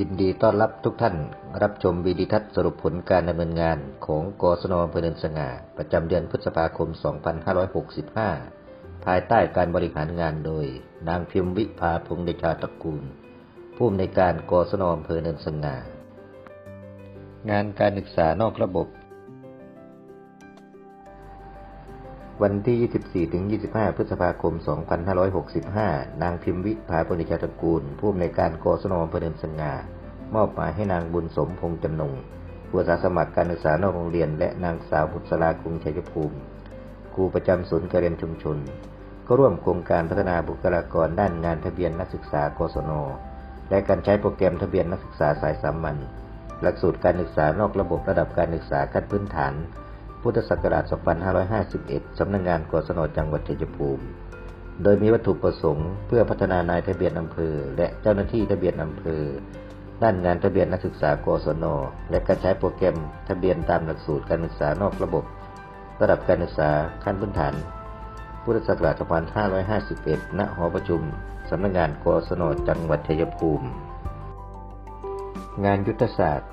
ยินดีต้อนรับทุกท่าน รับชมวีดิทัศน์สรุปผลการดำเนินงานของกศนอำเภอเนินสง่า ประจำเดือนพฤษภาคม 2565 ภายใต้การบริหารงานโดย นางพิมพ์วิภาพงษ์เดชาตระกูล ผู้อำนวยการกศนอำเภอเนินสง่า งานการศึกษานอกระบบ วันที่ 24 ถึง 25 พฤษภาคม 2565 นางพิมพ์วิภาปณิชาตระกูล ผู้อำนวยการกศนอำเภอเนินสง่า มอบหมายให้นางบุญสมพงษ์จำนงผู้อาสาสมัครการศึกษานอกโรงเรียน และนางสาวบุษรากรุงชัยภูมิ ครูประจำศูนย์การเรียนชุมชน ก็ร่วมโครงการพัฒนาบุคลากรด้านงานทะเบียนนักศึกษากศน และการใช้โปรแกรมทะเบียนนักศึกษาสายสามัญ หลักสูตรการศึกษานอกระบบระดับการศึกษาขั้นพื้นฐาน พุทธศักราช 2551 สำนักงงานกศนจังหวัดชัยภูมิ โดยมีวัตถุประสงค์เพื่อพัฒนานายทะเบียนอำเภอ และเจ้าหน้าที่ทะเบียนอำเภอ ด้านงานทะเบียนนักศึกษากศน และการใช้โปรแกรมทะเบียนตามหลักสูตรการศึกษานอกระบบ ระดับการศึกษาขั้นพื้นฐาน พุทธศักราช 2551 ณ หอประชุม สำนักงานกศนจังหวัดชัยภูมิ งานยุทธศาสตร์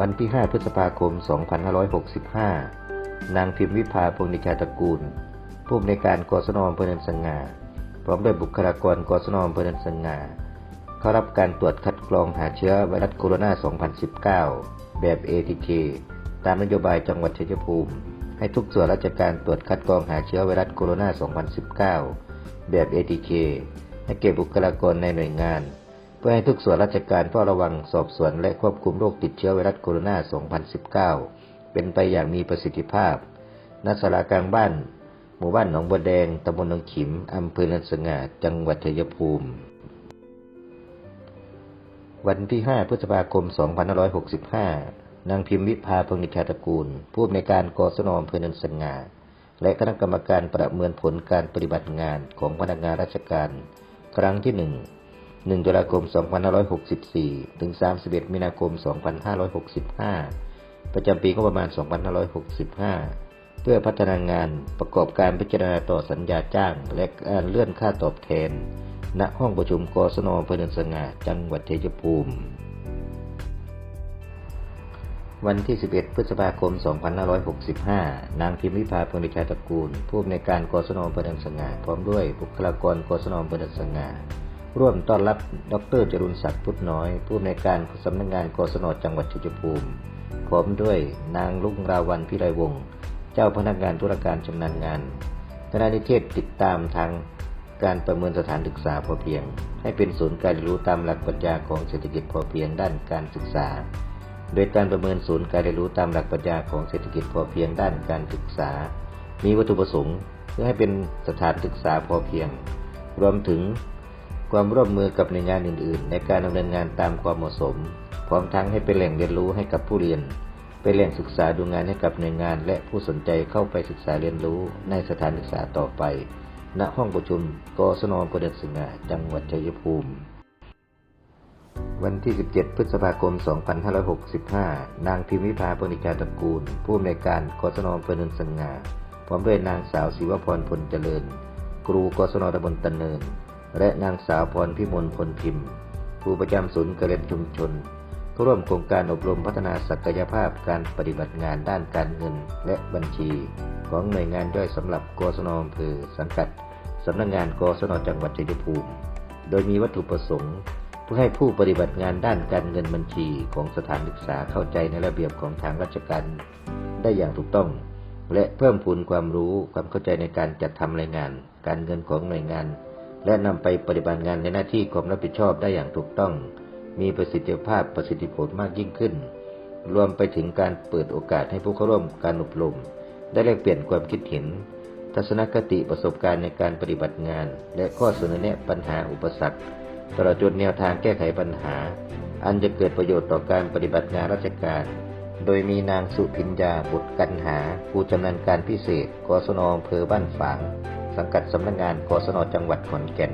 วันที่ 5 พฤษภาคม 2565 นางพิมพ์วิภาพงษ์นิชาตระกูล ผู้อำนวยการกศนอำเภอเนินสง่าพร้อมด้วยบุคลากรกศนอำเภอเนินสง่าเข้ารับการตรวจคัดกรองหาเชื้อไวรัสโคโรนา 2019 แบบ ATK ตามนโยบายจังหวัดชัยภูมิ ให้ทุกส่วนราชการตรวจคัดกรองหาเชื้อไวรัสโคโรนา 2019 แบบ ATK ให้เก็บบุคลากรในหน่วยงาน เพื่อให้ทุกส่วนราชการเฝ้าระวังสอบสวนและควบคุมโรคติดเชื้อไวรัสโคโรนา 2019 เป็นไปอย่างมีประสิทธิภาพ ณ ศาลากลางบ้าน หมู่บ้านหนองบัวแดง ตำบลหนองขิม อำเภอเนินสง่า จังหวัดชัยภูมิ วันที่ 5 พฤษภาคม 2565 นางพิมพ์วิภาพงษ์นิชาตระกูล ผู้อำนวยการกศนอำเภอเนินสง่า และคณะกรรมการประเมินผลการปฏิบัติงานของพนักงานราชการ ครั้งที่ 1 1ตุลาคม 2564 ถึง 31 มีนาคม 2565 ประจำปีงบประมาณ 2565 เพื่อพัฒนางานประกอบการพิจารณาต่อสัญญาจ้าง และการเลื่อนค่าตอบแทน ณห้องประชุมกศนอำเนินสง่าจังหวัดชัยภูมิ วันที่ 11 พฤษภาคม 2565 นางพิมพ์วิภาพงษ์ดิชาตระกูล ผู้อำนวยการกศนอำเนินสง่าพร้อมด้วยบุคลากรกศนอำเนินสง่าร่วมต้อนรับ ดรจรุนศักดิ์พุทธน้อย ผู้อำนวยการสำนักงานกศนจังหวัดชัยภูมิ พร้อมด้วยนางลุงราวันพิไรวงศ์เจ้าพนักงานธุรการชำนาญงานคณะนิเทศติดตามทางการประเมินสถานศึกษาพอเพียง ให้เป็นศูนย์การเรียนรู้ตามหลักปรัชญาของเศรษฐกิจพอเพียงด้านการศึกษา โดยการประเมินศูนย์การเรียนรู้ตามหลักปรัชญาของเศรษฐกิจพอเพียงด้านการศึกษา มีวัตถุประสงค์เพื่อให้เป็นสถานศึกษาพอเพียง รวมถึงความร่วมมือกับหน่วยงานอื่น ๆ ในการดำเนินงานตามความเหมาะสม พร้อมทั้งให้เป็นแหล่งเรียนรู้ให้กับผู้เรียน เป็นแหล่งศึกษาดูงานให้กับหน่วยงาน และผู้สนใจเข้าไปศึกษาเรียนรู้ในสถานศึกษาต่อไป ณห้องประชุมกศนประเดิษสงาจังหวัดชัยภูมิ วันที่ 17 พฤษภาคม 2565 นางพิมพ์วิภาปณิจาตระกูล ผู้อำนวยการกศนอำเภอเนินสงาพร้อมด้วยนางสาวศิวพรพลเจริญ ครูกศนตำบลตะเนิน และนางสาวพรพิมลพลพิมพ์ ผู้ประจำศูนย์การเรียนชุมชน ร่วมโครงการอบรมพัฒนาศักยภาพการปฏิบัติงานด้านการเงินและบัญชี ของหน่วยงานย่อยสำหรับกศนอำเภอสังกัดสำนักงานกศนจังหวัดชัยภูมิ โดยมีวัตถุประสงค์ เพื่อให้ผู้ปฏิบัติงานด้านการเงินบัญชีของสถานศึกษาเข้าใจในระเบียบของทางราชการได้อย่างถูกต้อง และเพิ่มพูนความรู้ความเข้าใจในการจัดทำรายงาน การเงินของหน่วยงาน และนำไปปฏิบัติงานในหน้าที่ความรับผิดชอบได้อย่างถูกต้อง มีประสิทธิภาพประสิทธิผลมากยิ่งขึ้น รวมไปถึงการเปิดโอกาสให้ผู้เข้าร่วมการอบรม ได้แลกเปลี่ยนความคิดเห็น ทัศนคติประสบการณ์ในการปฏิบัติงาน และข้อเสนอแนะปัญหาอุปสรรคตลอดจนแนวทางแก้ไขปัญหา อันจะเกิดประโยชน์ต่อการปฏิบัติงานราชการ โดยมีนางสุพิญญาบุตรกันหา ผู้ชำนาญการพิเศษ กศนอำเภอบ้านฝาง สังกัดสำนักงาน กศนจังหวัดขอนแก่น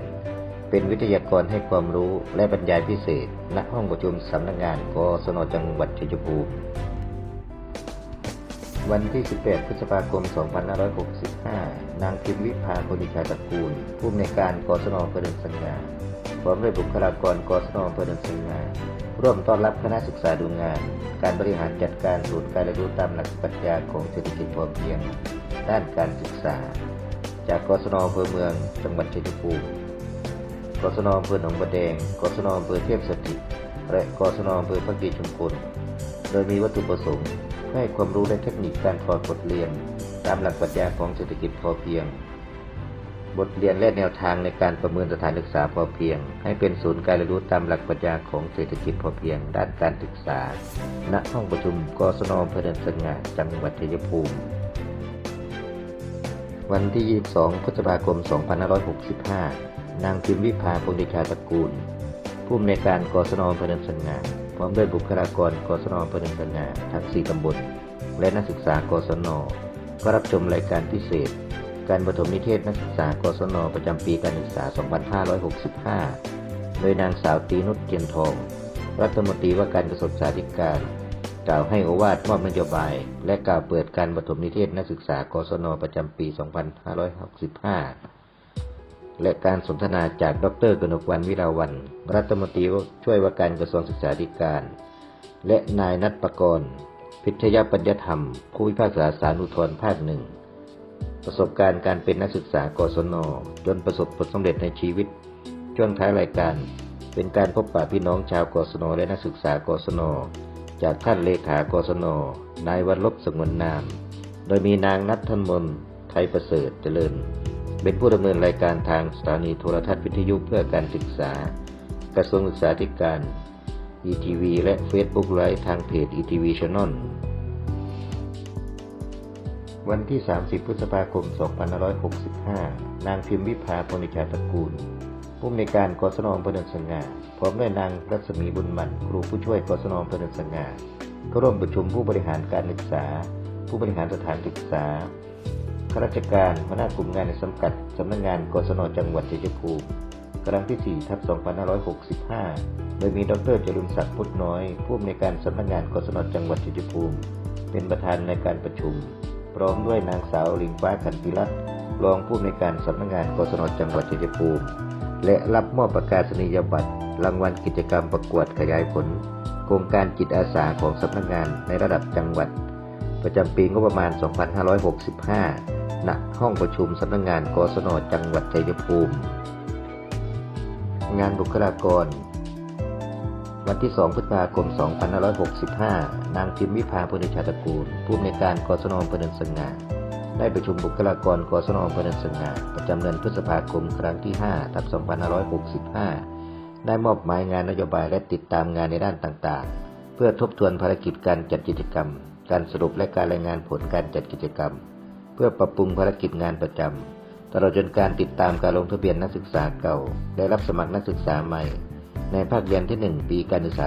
เป็นวิทยากรให้ความรู้และบรรยายพิเศษ ณ ห้องประชุมสำนักงานกศนจังหวัดชัยภูมิ วันที่ 18 พฤษภาคม 2565 นางพิมพ์วิภาพนิชาตระกูล ผู้อำนวยการกศนเพื่อเดินสัญญาพร้อมด้วยบุคลากรกศนอำเภอเนินสัง่าร่วมต้อนรับคณะศึกษาดูงาน การบริหารจัดการศูนย์การเรียนรู้ตามหลักปรัชญาของเศรษฐกิจพอเพียง ด้านการศึกษา จากกศนอำเภอเมือง จังหวัดชัยภูมิ กศนอำเภอหนองบัวแดง กศนอำเภอเทพสถิต และกศนอำเภอพักดีชุมพลโดยมีวัตถุประสงค์ให้ความรู้และเทคนิคการถอดบทเรียน ตามหลักปรัชญาของเศรษฐกิจพอเพียง บทเรียนและแนวทางในการประเมินสถานศึกษาพอเพียง ให้เป็นศูนย์การเรียนรู้ตามหลักปรัชญาของเศรษฐกิจพอเพียง ด้านการศึกษา ณ ห้องประชุม กศนอำเภอเนินสง่าจังหวัดชัยภูมิวันที่ 22 พฤษภาคม 2565 นางพิมวิภาพงษ์เดชาตระกูล ผู้อำนวยการกศนอำเภอเนินสง่าพร้อมด้วยบุคลากรกศนอำเภอเนินสง่าทั้ง 4 ตำบล และนักศึกษากศนก็รับชมรายการพิเศษ การประถมนิเทศนักศึกษากศนประจำปีการศึกษา 2565 โดยนางสาวตีนุชเทียนทอง รัฐมนตรีว่าการกระทรวงสาธารณสุขกล่าวให้โอวาทมอบนโยบาย และกล่าวเปิดการประถมนิเทศนักศึกษากศนประจำปี 2565 และการสนทนาจากดรกนกวันวิราวัน รัฐมนตรีช่วยว่าการกระทรวงศึกษาธิการ และนายนัทประกรณ์ พิทยปัญญธรรม ผู้พิพากษาสารอุทธรภาคหนึ่ง ประสบการณ์การเป็นนักศึกษากศนจนประสบผลสำเร็จในชีวิต ช่วงท้ายรายการ เป็นการพบปะพี่น้องชาวกศนและนักศึกษากศนจากท่านเลขากศนนายวันลบสงวนนาม โดยมีนางนัทธนมนไทยประเสริฐเจริญ เป็นผู้ดำเนินรายการทางสถานีโทรทัศน์วิทยุเพื่อการศึกษา กระทรวงศึกษาธิการ ETV และ Facebook ไลฟ์ทางเพจ ETV Channel วันที่ 30 พฤษภาคม 2565 นางพิมพ์วิภาพนิชาตระกูล ผู้อำนวยการกศนอำเภอเนินสง่า พร้อมด้วยนางรัศมีบุญมัน ครูผู้ช่วยกศนอำเภอเนินสง่าเข้าร่วมประชุมผู้บริหารการศึกษา ผู้บริหารสถานศึกษา ข้าราชการหัวหน้ากลุ่มงานในสังกัดสำนักงานกศนจังหวัดชัยภูมิครั้งที่4ทับ2565 โดยมีดรจรุนศักดิ์พุทธน้อยผู้อำนวยการสำนักงานกศนจังหวัดชัยภูมิ เป็นประธานในการประชุม พร้อมด้วยนางสาวลิงฟ้าขันติรัตน์รองผู้อำนวยการสำนักงานกศนจังหวัดชัยภูมิ และรับมอบประกาศนียบัตรรางวัลกิจกรรมประกวดขยายผล โครงการจิตอาสาของสำนักงานในระดับจังหวัด ประจำปีงบประมาณ 2565 ณห้องประชุมสำนักงานกศนจังหวัดชัยภูมิ งานบุคลากร วันที่ 2 พฤษภาคม 2565 นางพิมวิภาพนิชาตระกูล ผู้อำนวยการกศนอำเภอเนินสง่าได้ประชุมบุคลากรกศนอำเภอเนินสง่าประจำเดือนพฤษภาคมครั้งที่5ทับ2565 ได้มอบหมายงานนโยบายและติดตามงานในด้านต่างๆ เพื่อทบทวนภารกิจการจัดกิจกรรมการสรุปและการรายงานผลการจัดกิจกรรม เพื่อปรับปรุงภารกิจงานประจำตลอดจนการติดตามการลงทะเบียนนักศึกษาเก่าและรับสมัครนักศึกษาใหม่ ในภาคเรียนที่ 1 ปีการศึกษา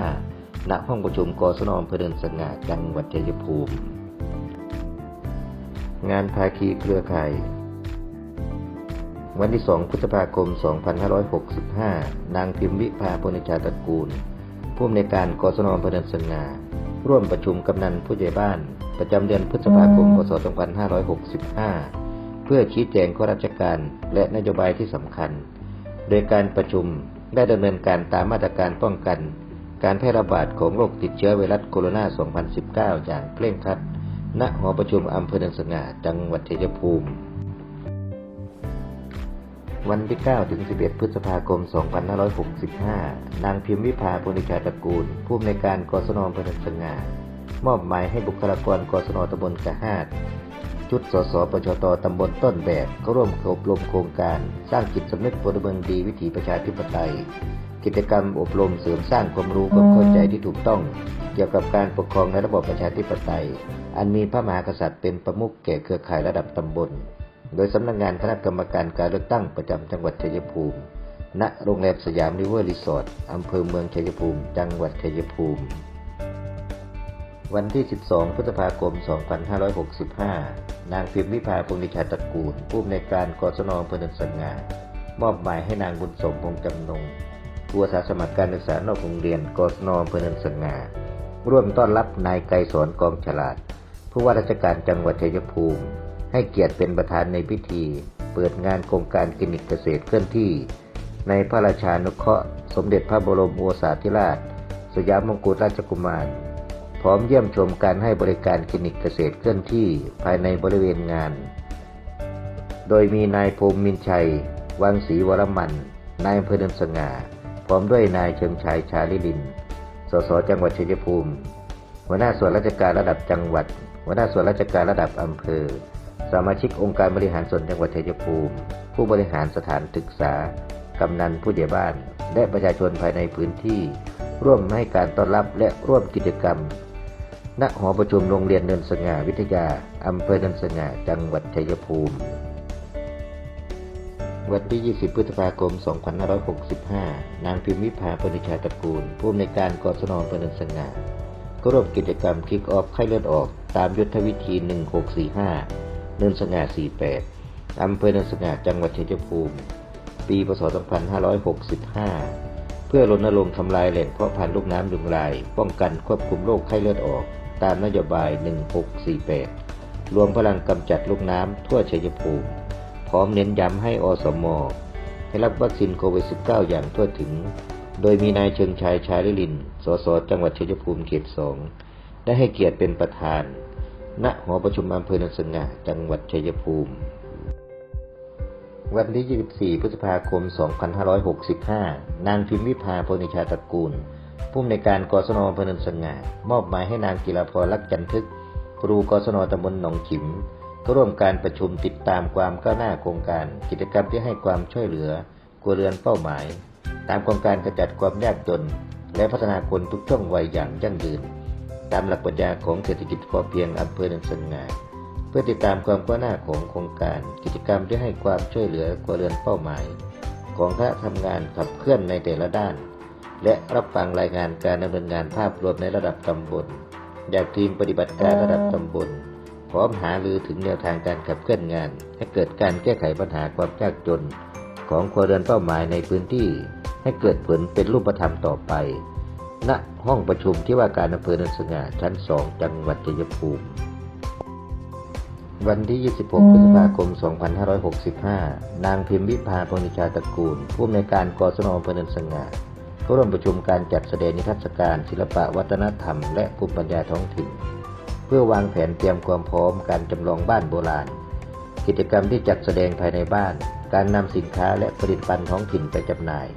2565 ณ ห้องประชุมกศนอำเภอเดินสง่าจังหวัดชัยภูมิ งานภาคีเครือข่ายวันที่ 2 พฤษภาคม 2565 นางพิมวิภาพนิชาตระกูล ผู้อำนวยการกศนอำเภอเดินสง่าร่วมประชุมกำนันผู้ใหญ่บ้าน ประจำเดือนพฤษภาคม พศ 2565 เพื่อชี้แจงข้อราชการและนโยบายที่สำคัญ โดยการประชุมได้ดำเนินการตามมาตรการป้องกัน การแพร่ระบาดของโรคติดเชื้อไวรัสโคโรนา 2019 อย่างเคร่งครัด ณ หอประชุมอำเภอเนินสง่า จังหวัดชัยภูมิ วันที่ 9 ถึง 11 พฤษภาคม 2565 นางพิมวิภาพนิชาตระกูล ผู้อำนวยการกศนอำเภอเนินสง่า มอบหมายให้บุคลากรกศนตำบลกะหาดชุดสสปชตตำบลต้นแบบเข้าร่วมอบรมโครงการ สร้างจิตสำนึกพลเมืองดีวิถีประชาธิปไตย กิจกรรมอบรมเสริมสร้างความรู้ความเข้าใจที่ถูกต้อง เกี่ยวกับการปกครองในระบบประชาธิปไตย อันมีพระมหากษัตริย์เป็นประมุขแก่เครือข่ายระดับตำบล โดยสำนักงานคณะกรรมการการเลือกตั้งประจำจังหวัดชัยภูมิ ณ โรงแรมสยามริเวอร์รีสอร์ทอำเภอเมืองชัยภูมิ จังหวัดชัยภูมิ วันที่ 12 พฤษภาคม 2565 นางพิมวิภาพงษ์นิชาตระกูล ผู้อำนวยการกศนอำเภอเนินสง่ามอบหมายให้นางบุญสมพงจำนงผู้อาสาสมัครการศึกษานอกโรงเรียนกศนอำเภอเนินสง่าร่วมต้อนรับนายไกรสอนกองฉลาด ผู้ว่าราชการจังหวัดชัยภูมิ ให้เกียรติเป็นประธานในพิธี เปิดงานโครงการคลินิกเกษตรเคลื่อนที่ ในพระราชานุเคราะห์สมเด็จพระบรมโอษาธิราช สยามมงกุฎราชกุมาร ร้อมเยี่ยมชมการให้บริการคลินิกเกษตรเคลื่อนที่ภายในบริเวณงาน โดยมีนายภูมิมินชัย วังศรีวรมัน นายอำเภอเดินสง่า พร้อมด้วยนายเชิงชัยชาลิลิน สสจังหวัดชัยภูมิ หัวหน้าส่วนราชการระดับจังหวัด หัวหน้าส่วนราชการระดับอำเภอ สมาชิกองค์การบริหารส่วนจังหวัดชัยภูมิ ผู้บริหารสถานศึกษา กำนันผู้ใหญ่บ้าน และประชาชนภายในพื้นที่ร่วมให้การต้อนรับและร่วมกิจกรรม ณหอประชุมโรงเรียนเนินสง่าวิทยา อำเภอเนินสง่า จังหวัดชัยภูมิ วันที่ 20 พฤษภาคม 2565 นางพิมพิพาปณิชาตระกูล ผู้อำนวยการกศนอำเภอเนินสง่าก็ร่วมกิจกรรมคิกออฟไข้เลือดออก ตามยุทธวิธี 1645 เนินสง่า 48 อำเภอเนินสง่า จังหวัดชัยภูมิ ปีพศ 2565 เพื่อรณรงค์ทำลายแหล่งเพาะพันธุ์ลูกน้ำยุงลาย ป้องกันควบคุมโรคไข้เลือดออก ตามนโยบาย 1648 รวมพลังกำจัดลูกน้ำทั่วชัยภูมิ พร้อมเน้นย้ำให้อสมให้รับวัคซีนโควิด -19 อย่างทั่วถึง โดยมีนายเชิงชายชาลิลิน สส จังหวัดชัยภูมิเขตสอง ได้ให้เกียรติเป็นประธาน ณ หอประชุมอำเภอนินสง่า จังหวัดชัยภูมิ วันที่ 24 พฤษภาคม 2565 นางพิมพิพาโพนิชาตระกูล ผู้อำนวยการกศนอำเภอเนินสง่ามอบหมายให้นางกิรพรลักจันทึก ครูกศนตำบลหนองขิมก็ร่วมการประชุมติดตามความก้าวหน้าโครงการ กิจกรรมที่ให้ความช่วยเหลือครัวเรือนเป้าหมาย ตามโครงการกระจัดความยากจน และพัฒนาคนทุกช่วงวัยอย่างยั่งยืน ตามหลักปรัชญาของเศรษฐกิจพอเพียงอำเภอเนินสง่าเพื่อติดตามความก้าวหน้าของโครงการ กิจกรรมที่ให้ความช่วยเหลือครัวเรือนเป้าหมาย ของคณะทำงานขับเคลื่อนในแต่ละด้าน และรับฟังรายงานการดำเนินงานภาพรวมในระดับตำบลจากทีมปฏิบัติการระดับตำบลพร้อมหารือถึงแนวทางการขับเคลื่อนงาน ให้เกิดการแก้ไขปัญหาความยากจน ของครัวเรือนเป้าหมายในพื้นที่ ให้เกิดผลเป็นรูปธรรมต่อไป ณห้องประชุมที่ว่าการอำเภอเนินสง่าชั้น2จังหวัดชัยภูมิ วันที่ 26 พฤษภาคม 2565 นางพิมพิพาพนิชาตระกูล ผู้อำนวยการกศนอำเภอเนินสง่า ร่วมประชุมการจัดแสดงนิทรรศการ ศิลปะวัฒนธรรม และภูมิปัญญาท้องถิ่น เพื่อวางแผนเตรียมความพร้อมการจำลองบ้านโบราณ กิจกรรมที่จัดแสดงภายในบ้าน การนำสินค้าและผลิตภัณฑ์ท้องถิ่นไปจำหน่าย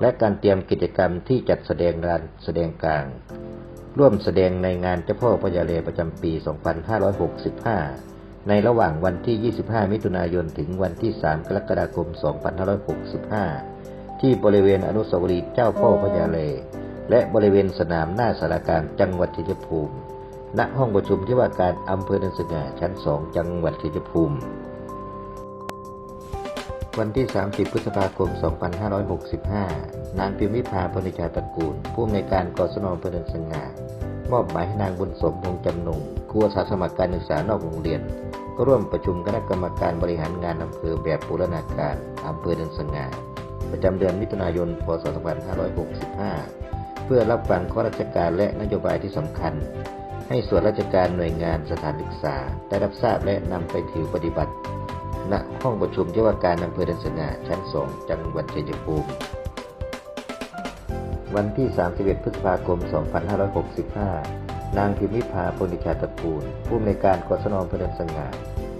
และการเตรียมกิจกรรมที่จัดแสดงงานแสดงกลาง ร่วมแสดงในงานเจ้าพ่อพญาเลประจำปี 2565 ในระหว่างวันที่ 25 มิถุนายนถึงวันที่ 3 กรกฎาคม 2565 ที่บริเวณอนุสาวรีย์เจ้าพ่อพญาเลและบริเวณสนามหน้าสารการจังหวัดชัยภูมิ ณ ห้องประชุมที่ว่าการอำเภอเนินสง่าชั้น2จังหวัดชัยภูมิ วันที่ 30 พฤษภาคม 2565 นางพิมพิพาพนิชาตระกูล ผู้อำนวยการกศนอำเภอเนินสง่ามอบหมายให้นางบุญสมวงจำนงครูอาสาสมัครการศึกษานอกโรงเรียน ร่วมประชุมคณะกรรมการบริหารงานอำเภอแบบบูรณาการอำเภอเนินสง่า ประจำเดือนมิถุนายน พศ 2565 เพื่อรับฟังข้อราชการและนโยบายที่สำคัญ ให้ส่วนราชการหน่วยงานสถานศึกษา ได้รับทราบและนำไปถือปฏิบัติ ณ ห้องประชุมที่ว่าการอำเภอดินสง่าชั้น 2 จังหวัดชัยภูมิวันที่ 31 พฤษภาคม 2565 นางพิมพิพาพนิชาตะกูล ผู้อำนวยการกศนอำเภอเดินสง่า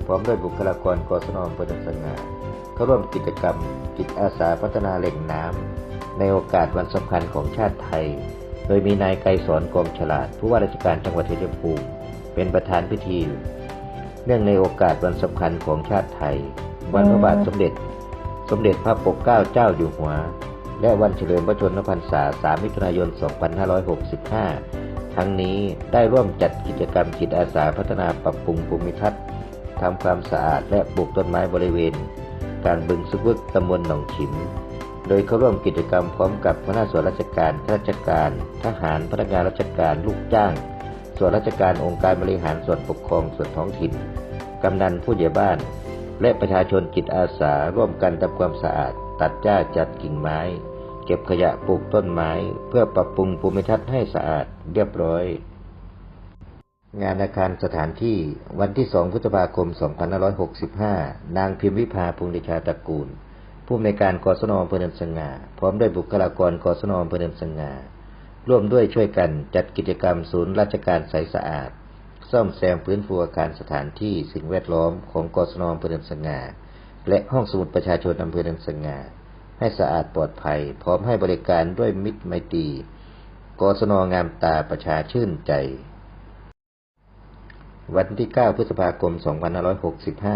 พร้อมด้วยบุคลากรกศนอำเภอเดินสง่า เข้าร่วมกิจกรรมจิตอาสาพัฒนาแหล่งน้ำในโอกาสวันสำคัญของชาติไทย โดยมีนายไกรสอนกองฉลาด ผู้ว่าราชการจังหวัดชัยภูมิเป็นประธานพิธี เนื่องในโอกาสวันสำคัญของชาติไทย วันพระบาทสมเด็จ สมเด็จพระปกเกล้าเจ้าอยู่หัว และวันเฉลิมพระชนมพรรษา 3 มิถุนายน 2565 ทั้งนี้ได้ร่วมจัดกิจกรรมจิตอาสาพัฒนาปรับปรุงภูมิทัศน์ทำความสะอาดและปลูกต้นไม้บริเวณ การบึงสุกวึกตำบลหนองฉิม โดยเข้าร่วมกิจกรรมพร้อมกับหัวหน้าส่วนราชการข้าราชการ ทหาร พนักงานราชการ ลูกจ้าง ส่วนราชการองค์การบริหารส่วนปกครองส่วนท้องถิ่น กำนันผู้ใหญ่บ้าน และประชาชนจิตอาสาร่วมกันทำความสะอาด ตัดหญ้าจัดกิ่งไม้ เก็บขยะปลูกต้นไม้ เพื่อปรับปรุงภูมิทัศน์ให้สะอาดเรียบร้อย งานอาคารสถานที่วันที่ 2 พฤษภาคม 2565 นางพิมพิพาพงษ์เดชาตระกูล ผู้อำนการกศนอำเภอเนินสง่า พร้อมด้วยบุคลากรกศนอำเภอเนินสง่า ร่วมด้วยช่วยกันจัดกิจกรรมศูนย์ราชการใสสะอาด ซ่อมแซมพื้นฟูอาคารสถานที่สิ่งแวดล้อมของกศนอำเภอเนินสง่า และห้องสมุดประชาชนอำเภอเนินสง่า ให้สะอาดปลอดภัย พร้อมให้บริการด้วยมิตรไมตรีกศนงามตาประชาชื่นใจ วันที่ 9 พฤษภาคม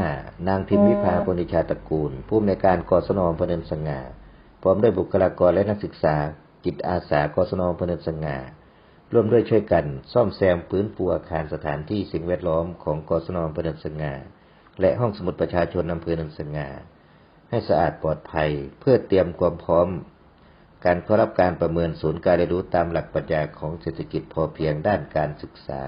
2565 นางพิมวิภาปณิชาตระกูล ผู้อำนวยการกศนอำเนินสง่า พร้อมด้วยบุคลากรและนักศึกษา จิตอาสากศนอำเนินสง่า ร่วมด้วยช่วยกัน ซ่อมแซมพื้นฟูอาคารสถานที่สิ่งแวดล้อมของกศนอำเภอเนินสง่า และห้องสมุดประชาชนอำเภอเนินสง่า ให้สะอาดปลอดภัยเพื่อเตรียมความพร้อม การเข้ารับการประเมินศูนย์การเรียนรู้ตามหลักปรัชญาของเศรษฐกิจพอเพียงด้านการศึกษา